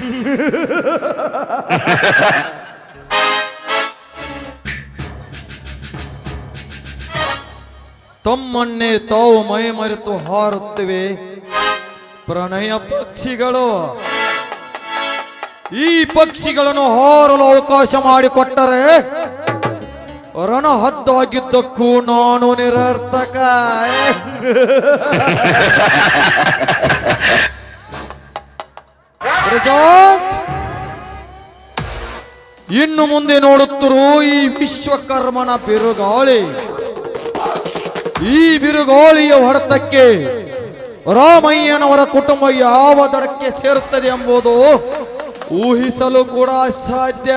ತಮ್ಮನ್ನೇ ತಾವು ಮೈ ಮರೆತು ಹಾರುತ್ತಿವೆ. ಪ್ರಣಯ ಪಕ್ಷಿಗಳು. ಈ ಪಕ್ಷಿಗಳನ್ನು ಹಾರಲು ಅವಕಾಶ ಮಾಡಿಕೊಟ್ಟರೆ ರಣ ಹದ್ದಾಗಿದ್ದಕ್ಕೂ ನಾನು ನಿರರ್ಥಕ. ಇನ್ನು ಮುಂದೆ ನೋಡುತ್ತಿರು ಈ ವಿಶ್ವಕರ್ಮನ ಬಿರುಗಾಳಿ. ಈ ಬಿರುಗಾಳಿಯ ಹೊಡೆತಕ್ಕೆ ರಾಮಯ್ಯನವರ ಕುಟುಂಬ ಯಾವ ದಡಕ್ಕೆ ಸೇರುತ್ತದೆ ಎಂಬುದು ಊಹಿಸಲು ಕೂಡ ಅಸಾಧ್ಯ.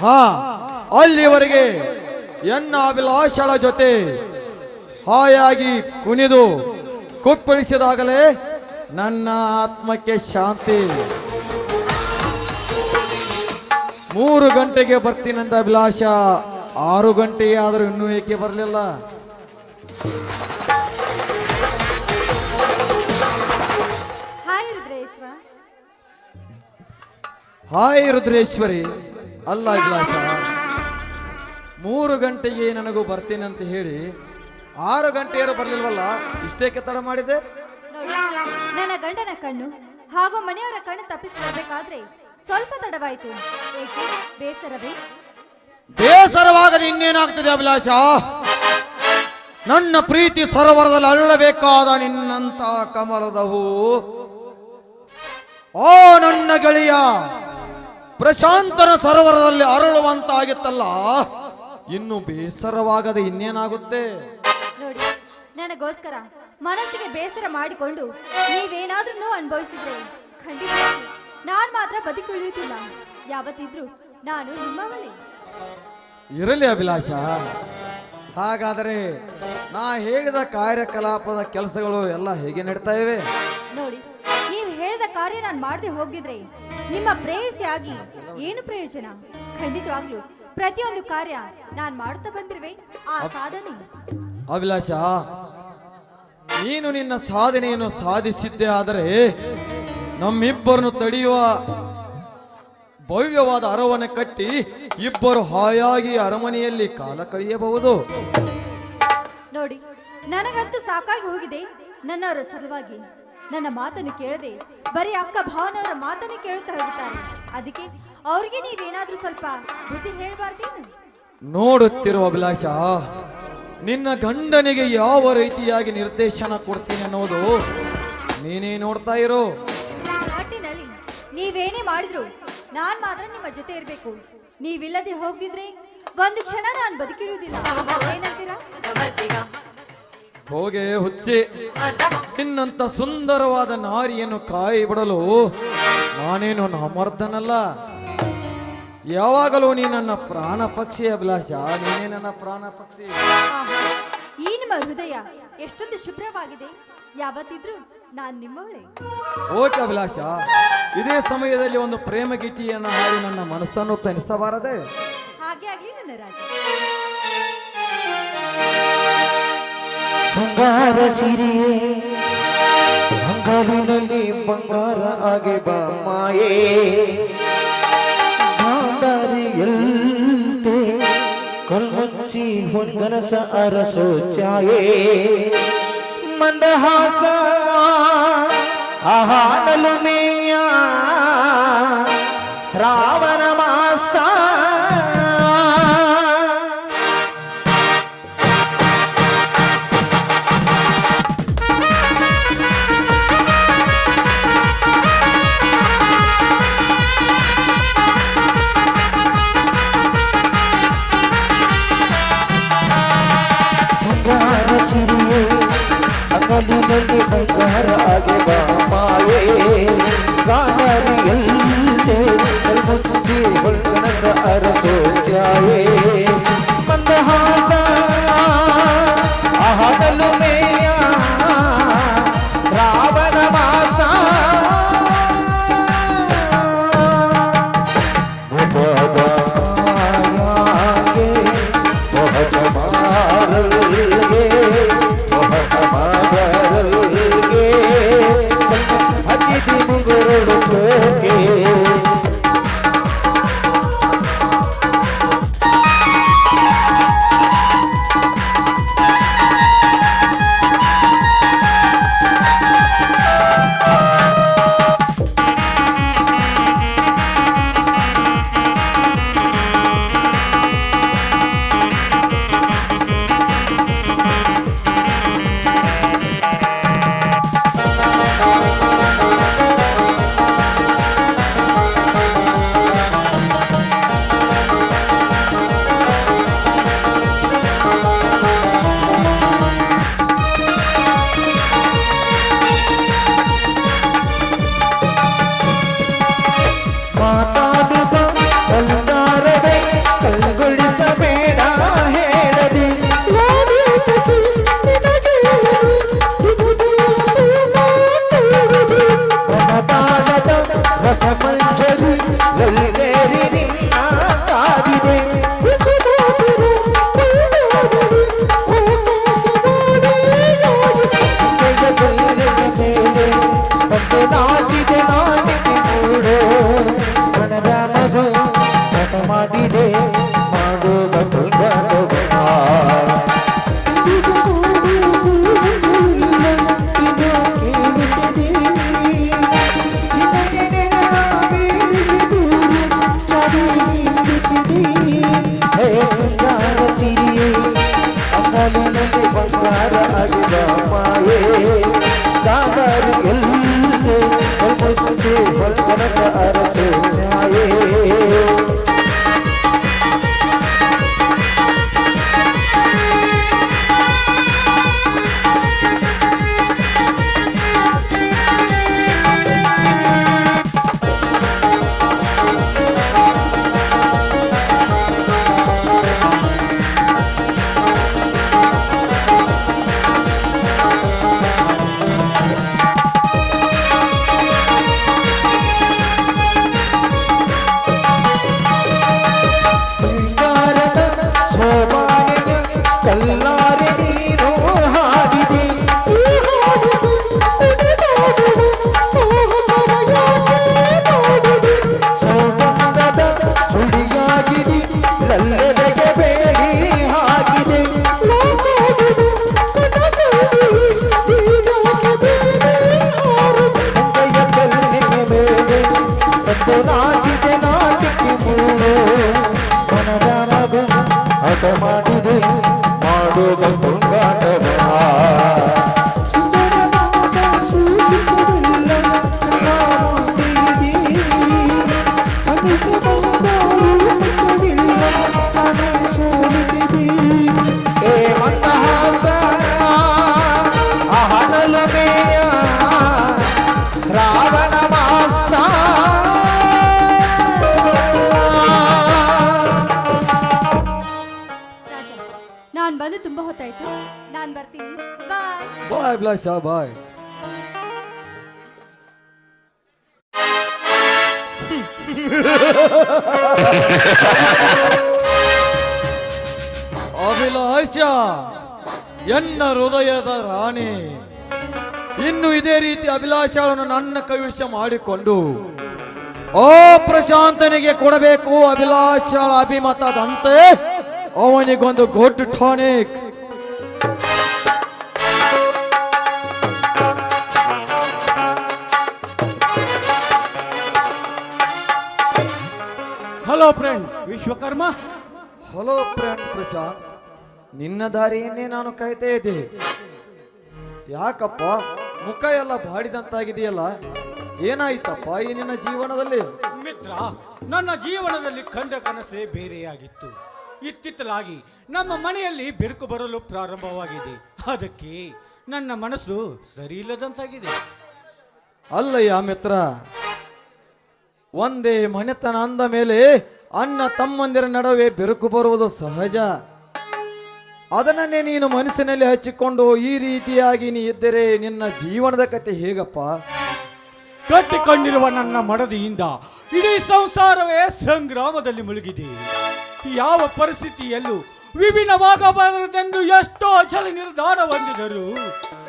ಹಾ, ಅಲ್ಲಿವರೆಗೆ ಎನ್ನ ಅಭಿಲಾಷಳ ಜೊತೆ ಹಾಯಾಗಿ ಕುಣಿದು ಕುಪ್ಪಳಿಸಿದಾಗಲೇ ನನ್ನ ಆತ್ಮಕ್ಕೆ ಶಾಂತಿ. ಮೂರು ಗಂಟೆಗೆ ಬರ್ತೀನಂತ ಅಭಿಲಾಷ. ಆರು ಗಂಟೆ ಆದರೂ ಇನ್ನೂ ಏಕೆ ಬರಲಿಲ್ಲ? ಹಾಯ್ ರುದ್ರೇಶ್ವ. ಹಾಯ್ ರುದ್ರೇಶ್ವರಿ. ಅಲ್ಲ ಅಭಿಲಾಷ. ಮೂರು ಗಂಟೆಗೆ ನನಗೂ ಬರ್ತೀನಂತ ಹೇಳಿ ಆರು ಗಂಟೆಯರು ಬರಲಿಲ್ವಲ್ಲ? ಇಷ್ಟೇಕೆ ತಡ ಮಾಡಿದೆ ನನ್ನ ಗಂಡನ ಕಣ್ಣು ಹಾಗೂ ಮನೆಯವರ ಕಣ್ಣು ತಪ್ಪಿಸಬೇಕಾದ್ರೆ ಸ್ವಲ್ಪ ತಡವಾಯಿತು. ಏಕೆ? ಬೇಸರವೇ? ಬೇಸರವಾಗಲಿ ಇನ್ನೇನಾಗ್ತದೆ ಅಭಿಲಾಷ? ನನ್ನ ಪ್ರೀತಿ ಸರೋವರದಲ್ಲಿ ಅಳ್ಳಬೇಕಾದ ನಿನ್ನಂತ ಕಮಲದ ಹೂ ಓ ನನ್ನ ಗೆಳೆಯ ಪ್ರಶಾಂತನ ಸರೋವರದಲ್ಲಿ ಅರಳುವಂತಾಗಿತ್ತಲ್ಲ ಇನ್ನು ಬೇಸರವಾಗದೆ ಇನ್ನೇನಾಗುತ್ತೆ? ನೋಡಿ ನನಗೋಸ್ಕರ ಮನಸ್ಸಿಗೆ ಬೇಸರ ಮಾಡಿಕೊಂಡು ನೀವೇನಾದ್ರೂ ನೋವು ಅನುಭವಿಸಿದ್ರೆ ಖಂಡಿತ ನಾನ್ ಮಾತ್ರ ಬದುಕುಳಿಯುತ್ತಿಲ್ಲ ಯಾವತ್ತಿದ್ರೂ ನಾನು ನಿಮ್ಮವಳೇ ಇರಲಿ ಅಭಿಲಾಷ. ಹಾಗಾದರೆ ನಾ ಹೇಳಿದ ಕಾರ್ಯಕಲಾಪದ ಕೆಲಸಗಳು ಎಲ್ಲ ಹೇಗೆ ನಡೀತಾ ಇವೆ? ನೋಡಿ ನೀವು ಹೇಳಿದ ಕಾರ್ಯ ನಾನು ಮಾಡದೆ ಹೋಗಿದ್ರೆ ನಿಮ್ಮ ಪ್ರೇಯಸಿಯಾಗಿ ಏನು ಪ್ರಯೋಜನ? ಖಂಡಿತವಾಗ್ಲೂ ಪ್ರತಿಯೊಂದು ಕಾರ್ಯ ನಾನು ಮಾಡ್ತಾ ಬಂದಿರುವೆ. ಆ ಸಾಧನೆ. ಅಭಿಲಾಷ ನೀನು ನಿನ್ನ ಸಾಧನೆಯನ್ನು ಸಾಧಿಸಿದ್ದೆ ಆದರೆ ನಮ್ಮಿಬ್ಬರನ್ನು ತಡೆಯುವ ಭವ್ಯವಾದ ಅರವನ್ನು ಕಟ್ಟಿ ಇಬ್ಬರು ಹಾಯಾಗಿ ಅರಮನೆಯಲ್ಲಿ ಕಾಲ ಕಳೆಯಬಹುದು. ನೋಡಿ ನನಗಂತೂ ಸಾಕಾಗಿ ಹೋಗಿದೆ. ನನ್ನವರ ಸಲುವಾಗಿ ನನ್ನ ಮಾತನ್ನು ಕೇಳದೆ ಬರೀ ಅಕ್ಕ ಭಾವನವರ ಮಾತನ್ನು ಕೇಳುತ್ತಾ ಹೋಗುತ್ತಾರೆ. ಅದಕ್ಕೆ ಅವ್ರಿಗೆ ನೀವೇನಾದ್ರೂ ಸ್ವಲ್ಪ ಬುದ್ಧಿ ಹೇಳಬಾರ್ದೇನು? ನೋಡುತ್ತಿರುವ ಅಭಿಲಾಷ ನಿನ್ನ ಗಂಡನಿಗೆ ಯಾವ ರೀತಿಯಾಗಿ ನಿರ್ದೇಶನ ಕೊಡ್ತೀನಿ ಅನ್ನೋದು ನೀನೇ ನೋಡ್ತಾ ಇರೋ. ಒಟ್ಟಿನಲ್ಲಿ ನೀವೇನೇ ಮಾಡಿದ್ರು ನಾನ್ ಮಾತ್ರ ನಿಮ್ಮ ಜೊತೆ ಇರಬೇಕು. ನೀವಿಲ್ಲದೆ ಹೋಗ್ದಿದ್ರೆ ಒಂದು ಕ್ಷಣ ನಾನು ಬದುಕಿರುವುದಿಲ್ಲ. ಏನಂತೀರಾ? ಹೋಗೆ ಹುಚ್ಚಿ. ನಿನ್ನಂತ ಸುಂದರವಾದ ನಾರಿಯನ್ನು ಕಾಯಿ ಬಿಡಲು ನಾನೇನು ನಾಮರ್ದನಲ್ಲ ಯಾವಾಗಲೂ ನೀ ನನ್ನ ಪ್ರಾಣ ಪಕ್ಷಿ ಅಭಿಲಾಷ. ನೀನೇ ನನ್ನ ಪ್ರಾಣ ಪಕ್ಷಿ. ಈ ನಿಮ್ಮ ಹೃದಯ ಎಷ್ಟೊಂದು ಶುಭ್ರವಾಗಿದೆ. ಯಾವತ್ತಿದ್ರು ನಾನು ನಿಮ್ಮವಳೆ. ಓಕೆ ಅಭಿಲಾಷ ಇದೇ ಸಮಯದಲ್ಲಿ ಒಂದು ಪ್ರೇಮ ಗೀತೆಯನ್ನು ಹಾಡಿ ನನ್ನ ಮನಸ್ಸನ್ನು ತನಿಸಬಾರದೆ ಹಾಗೆ ಆಗಲಿ ನನ್ನ ರಾಜ. ಬಂಗಾರ ಸಿರಿ ಬಂಗಾರಿನಲ್ಲಿ ಬಂಗಾರ ಆಗಿ ಬಾ ಮಾಯೇ. स सार सोचाए मंदहासा आहानल में श्रावण सार छो ಅಭಿಲಾಷ ಬಾಯ್ ಅಭಿಲಾಷ ಎನ್ನ ಹೃದಯದ ರಾಣಿ. ಇನ್ನು ಇದೇ ರೀತಿ ಅಭಿಲಾಷಗಳನ್ನು ನನ್ನ ಕೈವಶ ಮಾಡಿಕೊಂಡು ಓ ಪ್ರಶಾಂತನಿಗೆ ಕೊಡಬೇಕು ಅಭಿಲಾಷಳ ಅಭಿಮತದಂತೆ ಅವನಿಗೊಂದು good tonic hello friend Vishwakarma. Hello friend Prashanth. ನಿನ್ನ ದಾರಿಯನ್ನೇ ನಾನು ಕಾಯ್ತಾ ಇದ್ದೆ. ಯಾಕಪ್ಪ? ಮುಖ ಎಲ್ಲ ಬಾಡಿದಂತಾಗಿದೆಯಲ್ಲ? ಏನಾಯ್ತಪ್ಪ ಈ ನಿನ್ನ ಜೀವನದಲ್ಲಿ? ಮಿತ್ರ ನನ್ನ ಜೀವನದಲ್ಲಿ ಕಂಡ ಕನಸೇ ಬೇರೆಯಾಗಿತ್ತು. ಇತ್ತಿತ್ತಲಾಗಿ ನಮ್ಮ ಮನೆಯಲ್ಲಿ ಬಿರುಕು ಬರಲು ಪ್ರಾರಂಭವಾಗಿದೆ. ಅದಕ್ಕೆ ನನ್ನ ಮನಸ್ಸು ಸರಿ ಇಲ್ಲದಂತಾಗಿದೆ ಅಲ್ಲಯ್ಯ ಮಿತ್ರ ಒಂದೇ ಮನೆತನ ಅಂದ ಮೇಲೆ ಅಣ್ಣ ತಮ್ಮಂದಿರ ನಡುವೆ ಬೆರುಕು ಬರುವುದು ಸಹಜ. ಅದನ್ನೇ ನೀನು ಮನಸ್ಸಿನಲ್ಲಿ ಹಚ್ಚಿಕೊಂಡು ಈ ರೀತಿಯಾಗಿ ನೀ ಇದ್ದರೆ ನಿನ್ನ ಜೀವನದ ಕತೆ ಹೇಗಪ್ಪ? ಕಟ್ಟಿಕೊಂಡಿರುವ ನನ್ನ ಮಡದಿಯಿಂದ ಇಡೀ ಸಂಸಾರವೇ ಸಂಗ್ರಾಮದಲ್ಲಿ ಮುಳುಗಿದೆ. ಯಾವ ಪರಿಸ್ಥಿತಿಯಲ್ಲೂ ವಿಭಿನ್ನವಾಗಬಾರದೆಂದು ಎಷ್ಟೋ ಅಚಲ ನಿರ್ಧಾರ ಹೊಂದಿದರು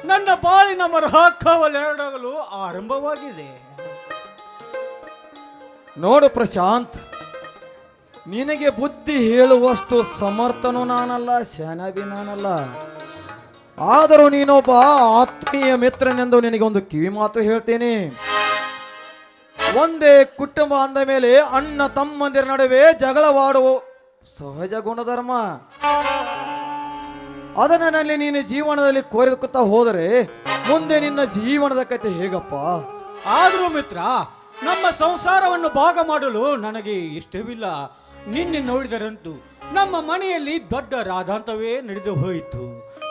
ನನ್ನ ಬಾಳಿನ ಮರಹ ಕವಲೆರಡಗಲು ಆರಂಭವಾಗಿದೆ. ನೋಡು ಪ್ರಶಾಂತ್ ನಿನಗೆ ಬುದ್ಧಿ ಹೇಳುವಷ್ಟು ಸಮರ್ಥನು ನಾನಲ್ಲ ಶಾನಬಿ ನಾನಲ್ಲ. ಆದರೂ ನೀನೊಬ್ಬ ಆತ್ಮೀಯ ಮಿತ್ರನೆಂದು ನಿನಗೊಂದು ಕಿವಿ ಮಾತು ಹೇಳ್ತೇನೆ. ಒಂದೇ ಕುಟುಂಬ ಅಂದ ಮೇಲೆ ಅಣ್ಣ ತಮ್ಮಂದಿರ ನಡುವೆ ಜಗಳವಾಡುವ ಸಹಜ ಗುಣಧರ್ಮ. ಅದನ್ನಲ್ಲಿ ನೀನು ಜೀವನದಲ್ಲಿ ಕೋರಿಕೊತ್ತಾ ಹೋದರೆ ಮುಂದೆ ನಿನ್ನ ಜೀವನದ ಕತೆ ಹೇಗಪ್ಪ? ಆದರೂ ಮಿತ್ರ, ನಮ್ಮ ಸಂಸಾರವನ್ನು ಭಾಗ ಮಾಡಲು ನನಗೆ ಇಷ್ಟವಿಲ್ಲ. ನಿನ್ನೆ ನೋಡಿದರಂತೂ ನಮ್ಮ ಮನೆಯಲ್ಲಿ ದೊಡ್ಡ ರಾಧಾಂತವೇ ನಡೆದು ಹೋಯಿತು.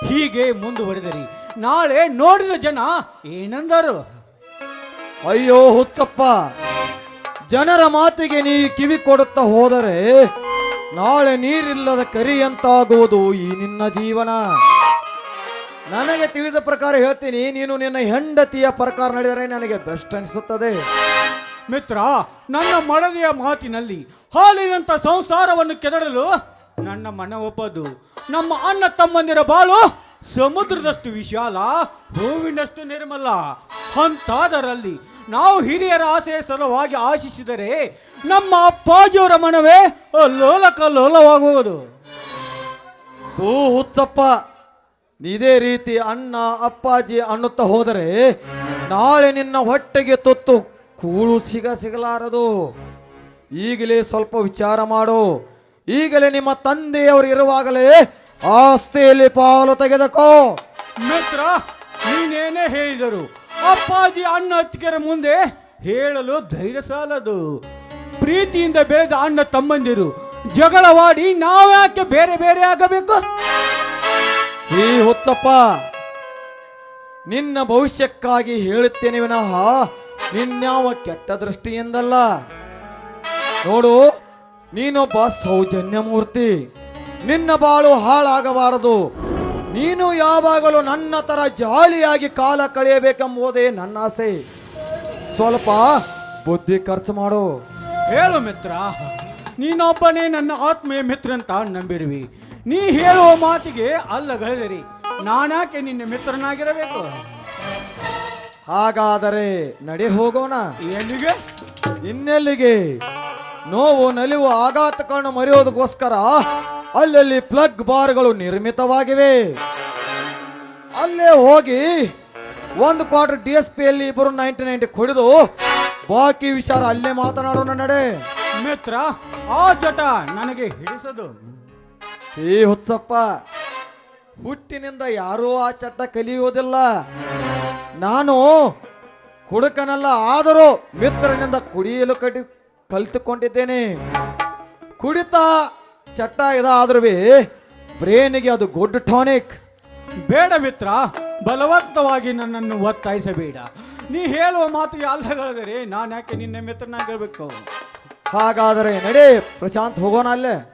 ಹೀಗೆ ಮುಂದುವರೆದರಿ ನಾಳೆ ನೋಡಿದ ಜನ ಏನಂದರು? ಅಯ್ಯೋ ಹುಚ್ಚಪ್ಪ, ಜನರ ಮಾತಿಗೆ ನೀ ಕಿವಿ ಕೊಡುತ್ತಾ ಹೋದರೆ ನಾಳೆ ನೀರಿಲ್ಲದ ಕರಿಯಂತಾಗುವುದು ಈ ನಿನ್ನ ಜೀವನ? ನನಗೆ ತಿಳಿದ ಪ್ರಕಾರ ಹೇಳ್ತೀನಿ, ನೀನು ನಿನ್ನ ಹೆಂಡತಿಯ ಪ್ರಕಾರ ನಡೆದರೆ ನನಗೆ ಬೆಸ್ಟ್ ಅನಿಸುತ್ತದೆ. ಮಿತ್ರ, ನನ್ನ ಮಡದಿಯ ಮಾತಿನಲ್ಲಿ ಹಾಲಿನಂತ ಸಂಸಾರವನ್ನು ಕೆದಡಲು ನನ್ನ ಮನ ಒಪ್ಪದು. ನಮ್ಮ ಅಣ್ಣ ತಮ್ಮಂದಿರ ಬಾಳು ಸಮುದ್ರದಷ್ಟು ವಿಶಾಲ, ಹೂವಿನಷ್ಟು ನಿರ್ಮಲ. ಅಂತಾದರಲ್ಲಿ ನಾವು ಹಿರಿಯರ ಆಸೆಯ ಸಲುವಾಗಿ ಆಶಿಸಿದರೆ ನಮ್ಮ ಅಪ್ಪಾಜಿಯವರ ಮನವೇ ಲೋಲಕ ಲೋಲವಾಗುವುದು. ತೂ ಹುಚ್ಚಪ್ಪ, ಇದೇ ರೀತಿ ಅಣ್ಣ ಅಪ್ಪಾಜಿ ಅನ್ನುತ್ತಾ ಹೋದರೆ ನಾಳೆ ನಿನ್ನ ಹೊಟ್ಟೆಗೆ ತುತ್ತು ಕೂಳು ಸಿಗ ಸಿಗಲಾರದು. ಈಗಲೇ ಸ್ವಲ್ಪ ವಿಚಾರ ಮಾಡು. ಈಗಲೇ ನಿಮ್ಮ ತಂದೆಯವರು ಇರುವಾಗಲೇ ಆಸ್ತಿಯಲ್ಲಿ ಪಾಲು ತೆಗೆದುಕೋ. ಮಿತ್ರ ನೀನೇನೇ ಹೇಳಿದರು? ಅಪ್ಪಾಜಿ ಅಣ್ಣ ಅತ್ತಿಗೆರ ಮುಂದೆ ಹೇಳಲು ಧೈರ್ಯ ಸಾಲದು. ಪ್ರೀತಿಯಿಂದ ಬೆಳೆದ ಅಣ್ಣ ತಮ್ಮಂದಿರು ಜಗಳವಾಡಿ ನಾವ್ಯಾಕೆ ಬೇರೆ ಬೇರೆ ಆಗಬೇಕು? ಈ ಹುಚ್ಚಪ್ಪ ನಿನ್ನ ಭವಿಷ್ಯಕ್ಕಾಗಿ ಹೇಳುತ್ತೇನೆ ವಿನಃ ನಿನ್ಯಾವ ಕೆಟ್ಟ ದೃಷ್ಟಿಯಿಂದಲ್ಲ. ನೋಡು, ನೀನೊಬ್ಬ ಸೌಜನ್ಯ ಮೂರ್ತಿ. ನಿನ್ನ ಬಾಳು ಹಾಳಾಗಬಾರದು. ನೀನು ಯಾವಾಗಲೂ ನನ್ನ ತರ ಜಾಲಿಯಾಗಿ ಕಾಲ ಕಳೆಯಬೇಕೆಂಬುದೇ ನನ್ನ ಆಸೆ. ಸ್ವಲ್ಪ ಬುದ್ಧಿ ಖರ್ಚು ಮಾಡು. ಹೇಳು ಮಿತ್ರ, ನೀನೊಬ್ಬನೇ ನನ್ನ ಆತ್ಮೀಯ ಮಿತ್ರ ಅಂತ ನಂಬಿರುವಿ. ನೀ ಹೇಳುವ ಮಾತಿಗೆ ಅಲ್ಲಗಳೆದಿರಿ. ನಾನಾಕೆ ನಿನ್ನ ಮಿತ್ರನಾಗಿರಬೇಕು? ಹಾಗಾದರೆ ನಡೆ ಹೋಗೋಣ. ಎಲ್ಲಿಗೆ? ಇನ್ನೆಲ್ಲಿಗೆ? ನೋವು ನಲಿವು ಆಘಾತಗಳನ್ನು ಮರೆಯೋದಕ್ಕೋಸ್ಕರ ಅಲ್ಲಲ್ಲಿ ಪ್ಲಗ್ ಬಾರ್ಗಳು ನಿರ್ಮಿತವಾಗಿವೆ. ಅಲ್ಲೇ ಹೋಗಿ ಒಂದು ಕ್ವಾರ್ಟರ್ ಡಿ ಎಸ್ ಪಿಯಲ್ಲಿ ಇಬ್ಬರು ನೈಂಟಿ ನೈಂಟಿ ಕುಡಿದು ಬಾಕಿ ವಿಚಾರ ಅಲ್ಲೇ ಮಾತನಾಡೋಣ ನಡೆ. ಮಿತ್ರ ಆ ಜಟ ನನಗೆ ಹಿಡಿಸದು. ಈ ಹುಚ್ಚಪ್ಪ ಹುಟ್ಟಿನಿಂದ ಯಾರೂ ಆ ಚಟ್ಟ ಕಲಿಯುವುದಿಲ್ಲ. ನಾನು ಕುಡುಕನಲ್ಲ ಆದರೂ ಮಿತ್ರನಿಂದ ಕುಡಿಯಲು ಕಟ್ಟಿ ಕಲಿತುಕೊಂಡಿದ್ದೇನೆ. ಕುಡಿತ ಚಟ್ಟ ಇದಾದ್ರೂ ಬ್ರೇನಿಗೆ ಅದು ಗುಡ್ ಟಾನಿಕ್. ಬೇಡ ಮಿತ್ರ ಬಲವಂತವಾಗಿ ನನ್ನನ್ನು ಒತ್ತಾಯಿಸಬೇಡ. ನೀ ಹೇಳುವ ಮಾತು ಅಲ್ಲಗಳೆದರೆ ನಾನು ಯಾಕೆ ನಿನ್ನ ಮಿತ್ರನಾಗಿರ್ಬೇಕು? ಹಾಗಾದರೆ ನಡೆ ಪ್ರಶಾಂತ್ ಹೋಗೋಣ ಅಲ್ಲೇ.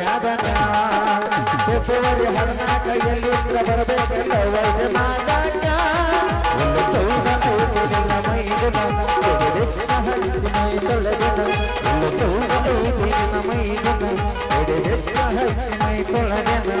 ನಾದನ ಫೆಬ್ರವರಿ ಹದಿನಾಲ್ಕೈಯಲ್ಲಿ ಬರಬೇಕೆಲ್ಲ ವೈದ್ಯ ಮಾತಾಡ್ಯ ಒಂದು ಚೌದ ಕೂತಿನ ಮೈದಿನ ಹರಿಸಿ ಮೈ ತೊಳೆದಿನ ಒಂದು ಚೌದ ಕೂತಿನ ಮೈದಿನ ಹರಿಸಿ ಮೈ ತೊಳೆದಿನ